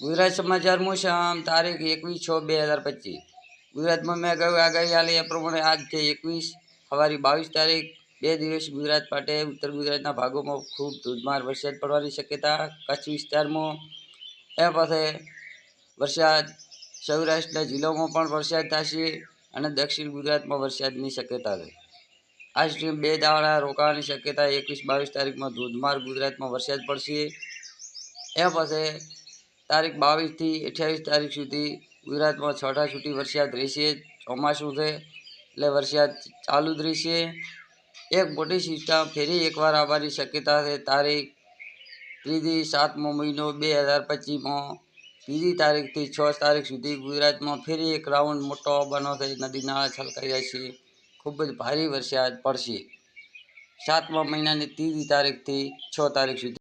ગુજરાત સમાચાર મુસામ તારીખ એકવીસ છ બે હજાર પચીસ. ગુજરાતમાં મેં કહ્યું, આગાહી એ પ્રમાણે આજ છે એકવીસ, સવારે બાવીસ તારીખ, બે દિવસ ગુજરાત માટે ઉત્તર ગુજરાતના ભાગોમાં ખૂબ ધોધમાર વરસાદ પડવાની શક્યતા, કચ્છ વિસ્તારમાં એ પાસે વરસાદ, સૌરાષ્ટ્રના જિલ્લામાં પણ વરસાદ થશે અને દક્ષિણ ગુજરાતમાં વરસાદની શક્યતા છે આ સ્ટ્રીમ બે દાડા રોકાવાની શક્યતા એકવીસ બાવીસ તારીખમાં ધોધમાર ગુજરાતમાં વરસાદ પડશે. એ પછી તારીખ બાવીસથી અઠ્યાવીસ તારીખ સુધી ગુજરાતમાં છોટા છૂટી વરસાદ રહેશે, ચોમાસું છે એટલે વરસાદ ચાલુ જ રહેશે. એક મોટી સિસ્ટમ ફરી એકવાર આવવાની શક્યતા છે. તારીખ ત્રીજી સાતમો મહિનો બે હજાર પચીસમાં. ત્રીજી તારીખથી છ તારીખ સુધી ગુજરાતમાં ફરી એક રાઉન્ડ મોટો બનો છે. નદી નાળા છલકાઈ જશે ખૂબ જ ભારે વરસાદ પડશે. સાતમા મહિનાની ત્રીજી તારીખથી છ તારીખ સુધી